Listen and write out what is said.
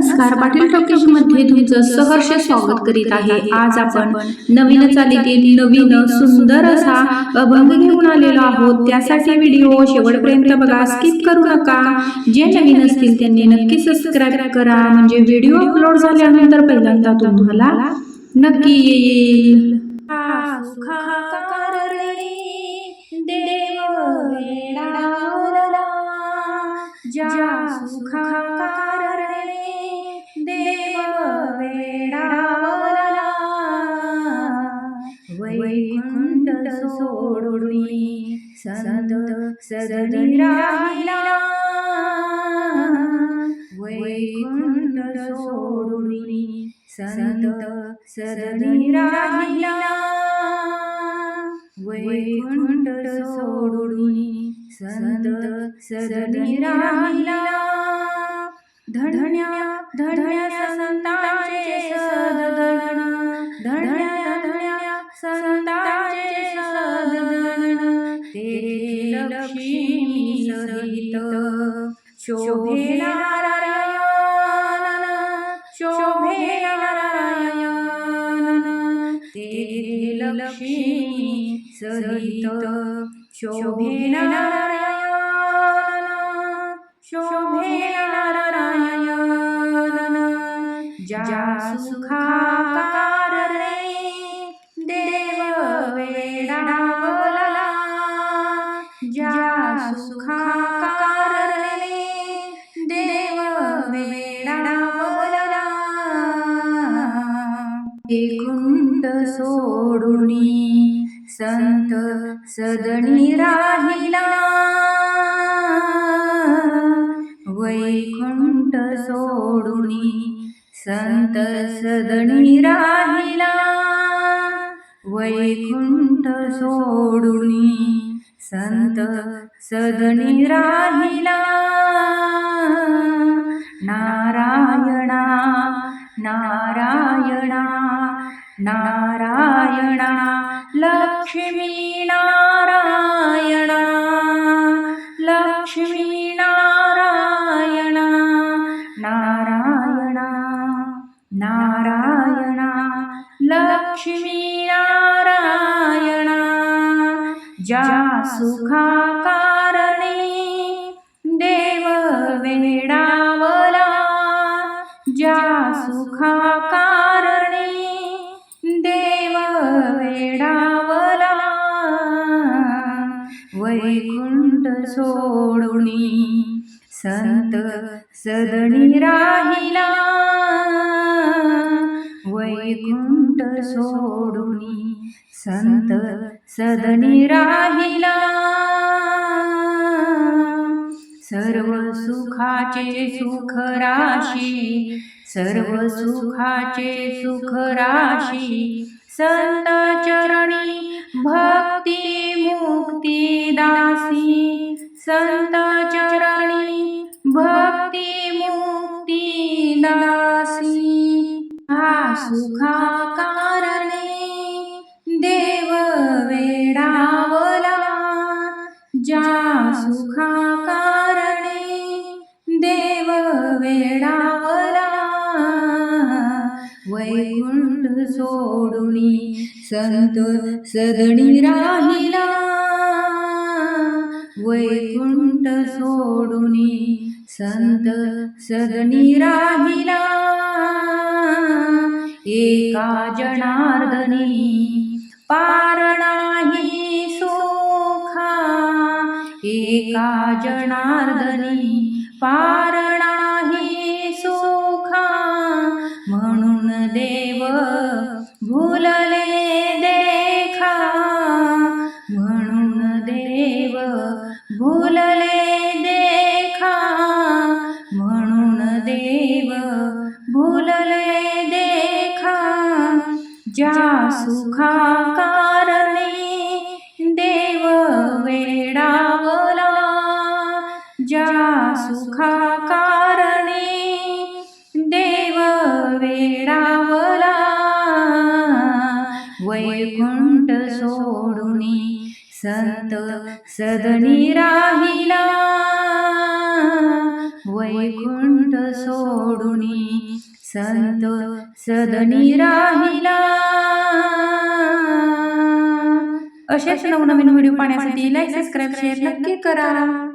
नमस्कार. पाटील टॉकीजमध्ये तुमचं सहर्ष स्वागत करीत आहे. आज आपण नवीन चालीतील नवीन सुंदर असा अभंग घेऊन आलेलो आहोत. त्यासाठी व्हिडिओ शेवटपर्यंत बघा. स्किप करू नका. जे नवीन असतील त्यांनी नक्की सबस्क्राईब करा. म्हणजे व्हिडिओ अपलोड झाल्यानंतर पहिल्यांदा तुम्हाला नक्की येईल. देव संत सदनी राहिला. वैकुंठ सोडून संत सदनी राहिला. वैकुंठ सोडून संत सदनी राहिला. धडण्या धडण्या संतांचे सदन धडण्या धडण्या संतांचे लक्ष्मी सहित शोभे नारायण शोभे नारायण ते लक्ष्मी सहित शोभे नारायण शोभे नारायण ज्या सुखा सुखाकारणे देव वेडावला कुंड सोडुनी संत सदनी राहिला. वैकुंठ सोडुनी संत सदनी राहिला. वैकुंठ सोडुनी संत सदनी राहिला. नारायणा नारायणा नारायणा लक्ष्मी नारायणा. ज्या सुखाकारणे देव वेडावला ज्या सुखाकारणे देव वेडावला वैकुंठ सोडुनी संत सदणी राहिला. वैकुंठ सोडुनी संत सदनी राहिला. सर्व सुखाचे सुख राशी सर्व सुखाचे सुख राशी संत चरणी भक्ती मुक्ती दासी. ज्या सुखाकारणे देव वेडावला. वैकुंठ सोडुनी संत सदणी राहिला. वैकुंठ सोडुनी संत सदणी राहिला. एका जनार्दनी पार एका जनार्दनी पार नाही सुखा. म्हणून देव भुलले देखा. म्हणून देव भुलले देखा. म्हणून देव भुलले देखा. ज्या सुखाकारणे देव वेडावला सुखा सुखाकारणे देव वेडावला वैकुंठ सोडुनी संत सदनी राहिला. वैकुंठ सोडुनी संत सदनी राहिला. असेच नवनवीन व्हिडिओ पाहण्यासाठी लाईक सबस्क्राईब शेअर नक्की करा.